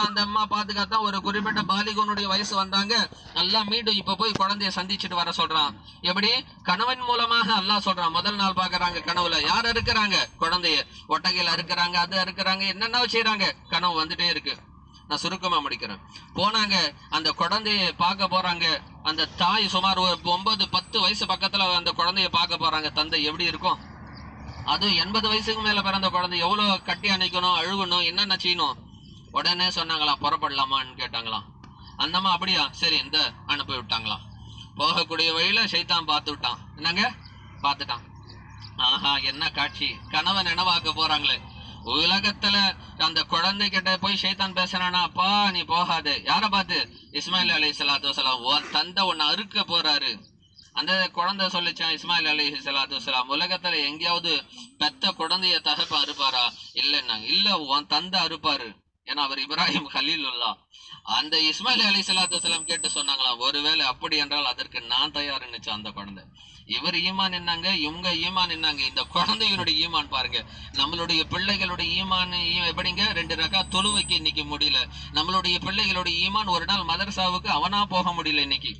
அந்த அம்மா பாதுகாத்தா ஒரு குறிப்பிட்ட பாலிகனுடைய வயசு வந்தாங்க. எல்லாம் மீண்டும் இப்ப போய் குழந்தைய சந்திச்சுட்டு வர சொல்றான். எப்படி? கணவன் மூலமாக அல்லாஹ் சொல்றான். முதல் நாள் பாக்குறாங்க கனவுல. யார் இருக்கிறாங்க குழந்தைய. ஒட்டகையில இருக்கிறாங்க அது இருக்கிறாங்க என்னென்ன செய்யறாங்க கனவு வந்துட்டே இருக்கு. நான் சுருக்கமா முடிக்கிறேன். போனாங்க அந்த குழந்தைய பார்க்க போறாங்க. அந்த தாய் சுமார் ஒரு ஒன்பது பத்து வயசு பக்கத்துல அந்த குழந்தைய பார்க்க போறாங்க. தந்தை எப்படி இருக்கும்? அது எண்பது வயசுக்கு மேல பிறந்த குழந்தை. எவ்வளவு கட்டி அணைக்கணும் அழுகணும் என்னென்ன செய்யணும்? உடனே சொன்னாங்களாம் புறப்படலாமான்னு கேட்டாங்களாம் அந்தம்மா அப்படியா? சரி இந்த அனுப்பி விட்டாங்களாம். போகக்கூடிய வழியில சைத்தான் பார்த்து விட்டான். என்னங்க? பார்த்துட்டான். ஆஹா என்ன காட்சி? கனவை நினைவாக்க போறாங்களே. உலகத்துல அந்த குழந்தை கிட்ட போய் சைத்தான் பேசுறானா? அப்பா நீ போகாது. யார பார்த்து? இஸ்மாயில் அலி சலாத்து வலாம் உன் தந்தை உன்னை அறுக்க போறாரு. அந்த குழந்தை சொல்லிச்சான் இஸ்மாயில் அலி சலாத்து வலாம் உலகத்துல எங்கேயாவது பெத்த குழந்தைய தகப்ப அறுப்பாரா? இல்லைன்னாங்க இல்ல உன் தந்தை அறுப்பாரு. ஏன்னா அவர் இப்ராஹிம் ஹலீலுல்லா. அந்த இஸ்மாயில் அலி சலாத்து வசலாம் கேட்டு சொன்னாங்களாம் ஒருவேளை அப்படி என்றால் அதற்கு நான் தயாருன்னுச்சு அந்த குழந்தை. இவர் ஈமான் என்னங்க இவங்க ஈமான் என்னங்க இந்த குழந்தையினுடைய ஈமான் பாருங்க. நம்மளுடைய பிள்ளைகளுடைய ஈமான் எப்படிங்க? ரெண்டு ரக்கா தொழுவைக்கு இன்னைக்கு முடியல. நம்மளுடைய பிள்ளைகளுடைய ஈமான் ஒரு நாள் மதரசாவுக்கு அவனா போக முடியல இன்னைக்கு.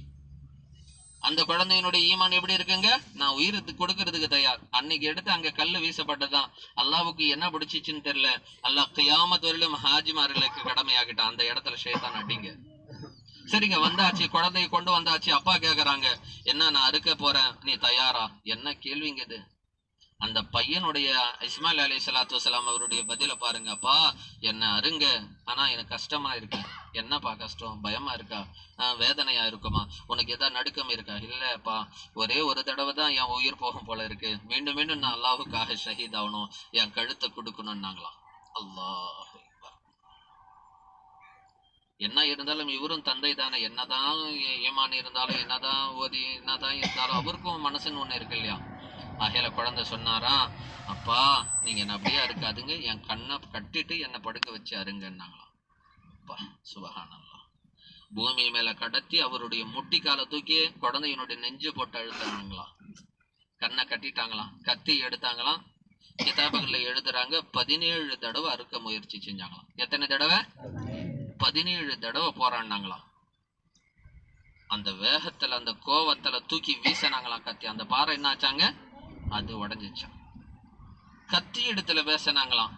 அந்த குழந்தையினுடைய ஈமான் எப்படி இருக்குங்க? நான் உயிர் கொடுக்கறதுக்கு தயார். அன்னைக்கு எடுத்து அங்க கல்லு வீசப்பட்டதான் அல்லாவுக்கு என்ன பிடிச்சிச்சுன்னு தெரியல. அல்லாஹ் கியாமத் வரையிலும் ஹாஜிமார்களுக்கு கடமையாகிட்டான் அந்த இடத்துல ஷேதான் அடிங்க. சரிங்க வந்தாச்சு. குழந்தைய கொண்டு வந்தாச்சு. அப்பா கேக்குறாங்க என்ன நான் அறுக்க போறேன். நீ தயாரா? என்ன கேள்விங்க இது? அந்த பையனுடைய இஸ்மாயில் அலி சலாத்து வலாம் அவருடைய பதில பாருங்கப்பா. என்ன அருங்க. ஆனா எனக்கு கஷ்டமா இருக்கு. என்னப்பா கஷ்டம்? பயமா இருக்கா? ஆஹ் வேதனையா இருக்குமா? உனக்கு ஏதாவது நடுக்கம் இருக்கா? இல்லப்பா. ஒரே ஒரு தடவை தான் என் உயிர் போகும் போல இருக்கு. மீண்டும் மீண்டும் நான் அல்லாஹுக்காக ஷஹீத் ஆகணும். என் கழுத்தை கொடுக்கணும்னாங்களாம். அல்லாஹ் என்ன இருந்தாலும் இவரும் தந்தை தானே. என்னதான் ஏ- ஏமான் இருந்தாலும் என்னதான் ஓதி என்னதான் இருந்தாலும் அவருக்கும் மனசுன்னு ஒண்ணு இருக்கு இல்லையா? ஆகையில குழந்தை சொன்னாரா அப்பா நீங்க என்ன அப்படியே இருக்காதுங்க என் கண்ணை கட்டிட்டு என்னை படுக்க வச்சு அருங்கன்னாங்களாம் அப்பா சுபகானல்லாம் பூமி மேல கடத்தி அவருடைய முட்டி காலை தூக்கி குழந்தையினுடைய நெஞ்சு போட்டு அழுத்தாங்களாம் கண்ணை கட்டிட்டாங்களாம் கத்தி எடுத்தாங்களாம். கிதாபகர்ல எழுதுறாங்க பதினேழு தடவை அறுக்க முயற்சி செஞ்சாங்களாம். எத்தனை தடவை? பதினேழு தடவை போராடினாங்களாம். அந்த வேகத்துல அந்த கோவத்துல தூக்கி வீசினாங்களாம் கத்தி. அந்த பாறை என்ன ஆச்சாங்க அது உடஞ்சிச்சான் கத்தி இடத்துல பேசினாங்களாம்.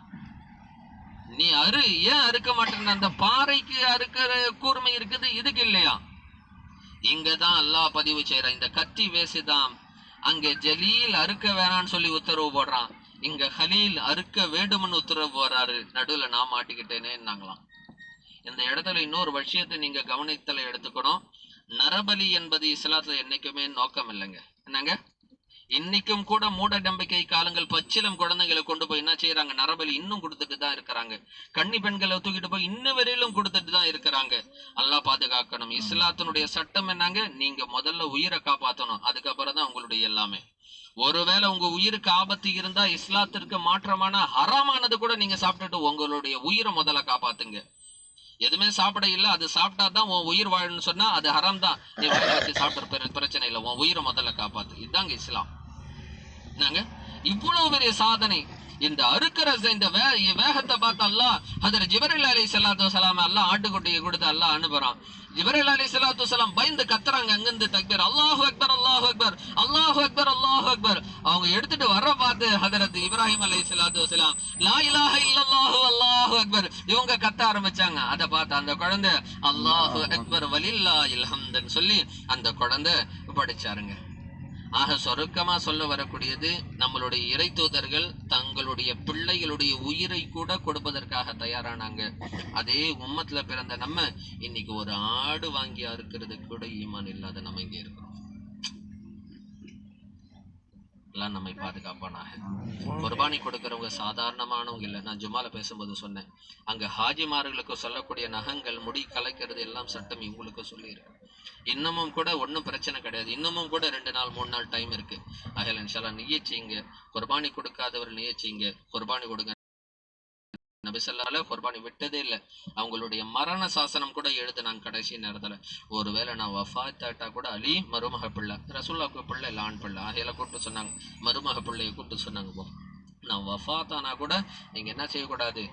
நீ அறு ஏன் அறுக்க மாட்டேன் அந்த பாறைக்கு அறுக்கிற கூர்மை இருக்குது இதுக்கு இல்லையா? இங்கதான் அல்லாஹ் பதிவு செய்யற இந்த கத்தி வேசிதான் அங்க ஜலீல் அறுக்க வேணாம்னு சொல்லி உத்தரவு போடுறான். இங்க ஹலீல் அறுக்க வேண்டும்னு உத்தரவு போடுறாரு. நடுவுல நான் மாட்டிக்கிட்டேனேன்னாங்களாம். இந்த இடத்துல இன்னொரு விஷயத்தை நீங்க கவனித்தல எடுத்துக்கணும். நரபலி என்பது இஸ்லாத்துல என்னைக்குமே நோக்கம் இல்லைங்க என்னங்க? இன்னைக்கும் கூட மூட நம்பிக்கை காலங்கள் பச்சிலம் குழந்தைகளை கொண்டு போய் என்ன செய்யறாங்க நரபலி இன்னும் கொடுத்துட்டு தான் இருக்கிறாங்க. கன்னி பெண்களை தூக்கிட்டு போய் இன்னும் வரையிலும் கொடுத்துட்டு தான் இருக்கிறாங்க. அல்லா பாதுகாக்கணும். இஸ்லாத்தினுடைய சட்டம் என்னங்க? நீங்க முதல்ல உயிரை காப்பாற்றணும் அதுக்கப்புறம் தான் உங்களுடைய எல்லாமே. ஒருவேளை உங்க உயிருக்கு ஆபத்து இருந்தா இஸ்லாத்திற்கு மாற்றமான ஹராமானது கூட நீங்க சாப்பிட்டுட்டு உங்களுடைய உயிரை முதல்ல காப்பாத்துங்க. எதுவுமே சாப்பிட இல்ல. அது சாப்பிட்டா தான் உன் உயிர் வாழணும்னு சொன்னா அது ஹராம் தான். நீ வாயில வச்சு பிரச்சனை இல்லை உன் உயிரை முதல்ல காப்பாத்து. இதுதாங்க இஸ்லாம். என்னங்க இவ்வளவு பெரிய சாதனை. இந்த அறுக்கிற இந்த வே வேகத்தை பார்த்து அல்லாஹ் அதில் ஜிபரில் அலி சலாத்து வலாம் எல்லாம் ஆட்டுக்குட்டியை கொடுத்து எல்லாம் அனுப்புறான். ஜிபரில் அலி சலாத்து சலாம் பயந்து கத்துறாங்க அங்கிருந்து தக்பீர். அல்லாஹு அக்பர் அல்லாஹு அக்பர் அல்லாஹு அக்பர் அல்லாஹு அக்பர். அவங்க எடுத்துட்டு வர பார்த்து ஹதரத் இப்ராஹிம் அலி சலாத்து வலாம் லா இலாஹ இல்லல்லாஹு அல்லாஹு அக்பர். இவங்க கத்த ஆரம்பிச்சாங்க. அதை பார்த்து அந்த குழந்தை அல்லாஹு அக்பர் வலில்லா இல்ஹம்தன் சொல்லி அந்த குழந்தை படிச்சாருங்க. ஆக சொருக்கமா சொல்ல வரக்கூடியது நம்மளுடைய இறை தூதர்கள் தங்களுடைய பிள்ளைகளுடைய உயிரை கூட கொடுப்பதற்காக தயாரானாங்க. அதே உம்மத்துல பிறந்த நம்ம இன்னைக்கு ஒரு ஆடு வாங்கி இருக்கிறது கூட ஈமான் இல்லாத நம்ம இங்க இருக்கிறோம். எல்லாம் நம்மை பாதுகாப்பானாக. குர்பானி கொடுக்கறவங்க சாதாரணமானவங்க இல்லை. நான் ஜுமால பேசும்போது சொன்னேன். அங்க ஹாஜிமார்களுக்கு சொல்லக்கூடிய நகங்கள் முடி கலைக்கிறது எல்லாம் சட்டம் இவங்களுக்கு சொல்லியிருக்கேன் இன்னமும் கூட ஒன்றும் பிரச்சனை கிடையாது. இன்னமும் கூட ரெண்டு நாள் மூணு நாள் டைம் இருக்கு. அகல் இன்ஷால்லா நியச்சிங்க குர்பானி கொடுக்காதவர் நியச்சிங்க குர்பானி கொடுங்க. நபிசல்லால குர்பானி விட்டதே இல்லை. அவங்களுடைய மரண சாசனம் கூட எழுதுனாங்க கடைசி நேரத்துல. ஒருவேளை நான் வஃபாத்தாட்டா கூட அலி மருமக பிள்ளை ரசுல்லாக்கு பிள்ளை லான் பிள்ளை. ஆகையில கூப்பிட்டு சொன்னாங்க. மருமக பிள்ளையை கூப்பிட்டு சொன்னாங்க போ. நான் வஃபாத்தானா கூட நீங்க என்ன செய்யக்கூடாது?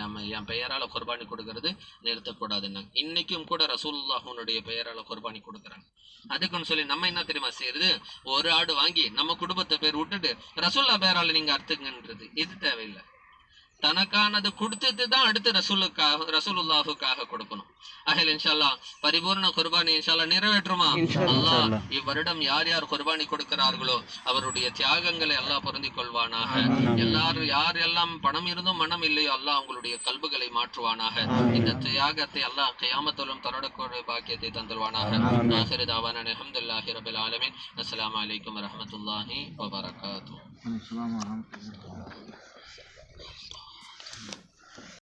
என் என் பெயரால குர்பானி கொடுக்கறது நிறுத்தக்கூடாதுன்னாங்க இன்னைக்கும் கூட ரசூல்லாஹனுடைய பெயரால குர்பானி கொடுக்குறாங்க. அதுக்குன்னு சொல்லி நம்ம என்ன தெரியுமா செய்யறது? ஒரு ஆடு வாங்கி நம்ம குடும்பத்தை பேர் விட்டுட்டு ரசூல்லா பேரால நீங்க அறுத்துங்கன்றது இது தேவையில்லை. தனக்கானது கொடுத்துட்டு தான் அடுத்து ரசூலுக்காக ரசூலுல்லாஹுக்காக கொடுக்கணும். அஹல் இன்ஷால்லா பரிபூர்ண குர்பானி இன்ஷால்லா நிறைவேற்றுமா? அல்லாஹ் இவ்வருடம் யார் யார் குர்பானி கொடுக்கிறார்களோ அவருடைய தியாகங்களை அல்லாஹ் பொருந்திக் கொள்வானாக. எல்லாரும் யார் எல்லாம் பணம் இருந்தும் மனம் இல்லையோ அல்லாஹ் அவங்களுடைய கல்புகளை மாற்றுவானாக. இந்த தியாகத்தை அல்லாஹ் கியாமத்தோலும் தொடரக்கூடிய பாக்கியத்தை தந்துருவானாக. ஆசிர தாவான அல்ஹம்துலில்லாஹி ரபில் ஆலமீன். வரஹ்மத்துல்லாஹி வபரகாத்துஹு. அஸ்ஸலாமு அலைக்கும்